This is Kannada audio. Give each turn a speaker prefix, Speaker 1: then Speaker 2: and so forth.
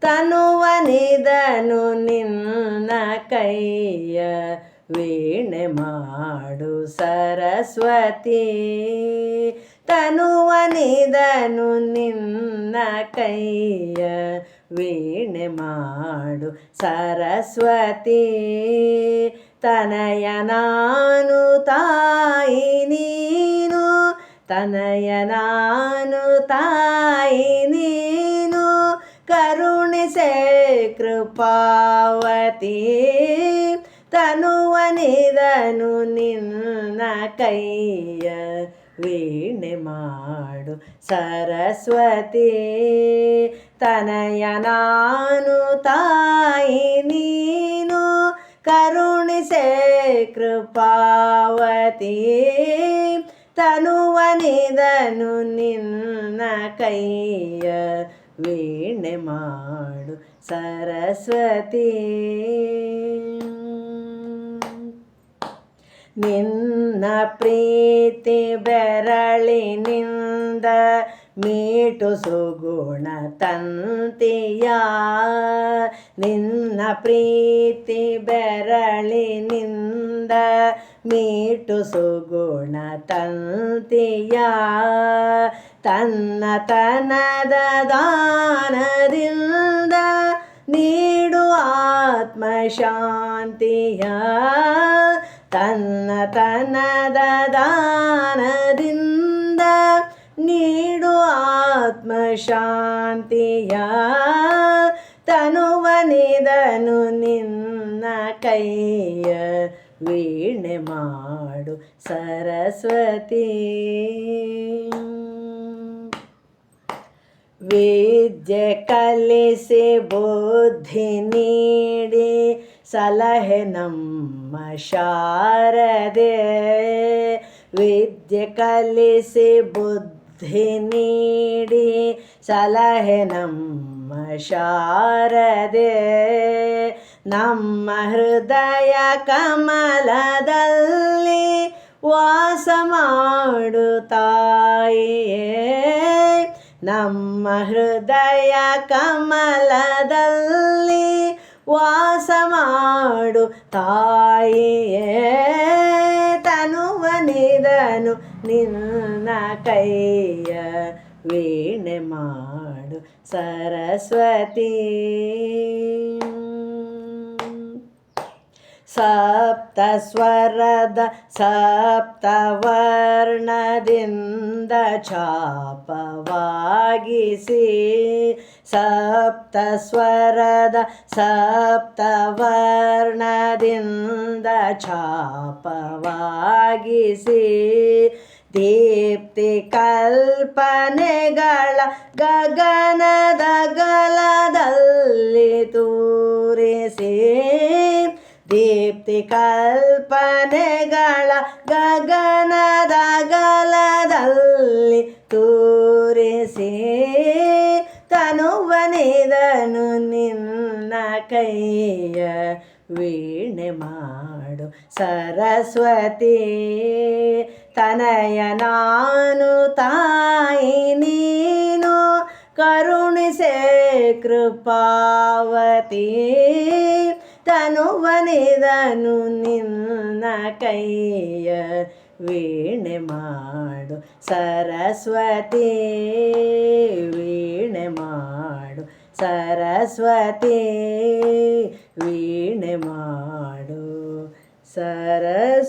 Speaker 1: ತನುವನಿದನು ನಿನ್ನ ಕೈಯ ವೀಣೆ ಮಾಡು ಸರಸ್ವತಿ. ತನುವನಿದನು ನಿನ್ನ ಕೈಯ ವೀಣೆ ಮಾಡು ಸರಸ್ವತಿ. ತನಯ ನಾನು ತಾಯಿ ನೀನು, ತನಯ ನಾನು ತಾಯಿ ನೀನು. ಕರುಣಿಸೆ ಕೃಪಾವತಿ ತನುವನಿದನು ನಿನ್ನ ಕೈಯ ವೀಣೆ ಮಾಡು ಸರಸ್ವತಿ ತನಯ ನಾನು ತಾಯಿ ನೀನು ಕರುಣಿಸೆ ಕೃಪಾವತಿ ತನುವನಿದನು ನಿನ್ನ ಕೈಯ ವೀಣೆ ಮಾಡು ಸರಸ್ವತಿ. ನಿನ್ನ ಪ್ರೀತಿ ಬೆರಳಿನಿಂದ ಮೀಟು ಸುಗುಣ ತಂತಿಯ. ನಿನ್ನ ಪ್ರೀತಿ ಬೆರಳಿನಿಂದ ಮೀಟು ಸುಗುಣ ತಂತಿಯ ತನ್ನ ತನದ ದಾನದಿಂದ ನೀಡು ಆತ್ಮಶಾಂತಿಯ ತನ್ನ ತನದ ದಾನದಿಂದ ನೀಡು ಆತ್ಮಶಾಂತಿಯ ತನುವನಿದನು ನಿನ್ನ ಕೈಯ ವೀಣೆ ಮಾಡು ಸರಸ್ವತಿ ವಿದ್ಯೆ ಕಲಿಸಿ ಬುದ್ಧಿ ನೀಡಿ ಸಲಹೆ ನಮ್ಮ ಶಾರದೆ ವಿದ್ಯೆ ಕಲಿಸಿ ಬುದ್ಧಿ ನೀಡಿ ಸಲಹೆ ನಮ್ಮ ಶಾರದೆ ನಮ್ಮ ಹೃದಯ ಕಮಲದಲ್ಲಿ ವಾಸ ಮಾಡು ನಮ್ಮ ಹೃದಯ ಕಮಲದಲ್ಲಿ ವಾಸ ಮಾಡು ತಾಯಿಯೇ ತನುವನಿದನು ನಿನ್ನ ಕೈಯ ವೀಣೆ ಮಾಡು ಸರಸ್ವತಿ. ಸಪ್ತ ಸ್ವರದ ಸಪ್ತ ವರ್ಣದಿಂದ ಛಾಪವಾಗಿಸಿ ಸಪ್ತ ಸ್ವರದ ಸಪ್ತ ವರ್ಣದಿಂದ ಛಾಪವಾಗಿಸಿ ದೀಪ್ತಿ ಕಲ್ಪನೆಗಳ ಗಗನದ ಗಲದಲ್ಲಿ ತೂರಿಸಿ ದೀಪ್ತಿ ಕಲ್ಪನೆಗಳ ಗಗನದ ಗಲದಲ್ಲಿ ತೂರಿಸಿ ತನುವನಿದನು ನಿನ್ನ ಕೈಯ ವೀಣೆ ಮಾಡು ಸರಸ್ವತಿ. ತನಯ ನಾನು ತಾಯಿ ನೀನು, ಕರುಣಿಸೆ ಕೃಪಾವತಿ. ತನುವನಿದನು ನಿನ್ನ ಕೈಯ ವೀಣೆ ಮಾಡು. ಸರಸ್ವತಿ ವೀಣೆ ಮಾಡು. ಸರಸ್ವತಿ ವೀಣೆ ಮಾಡು. ಸರಸ್ವತಿ.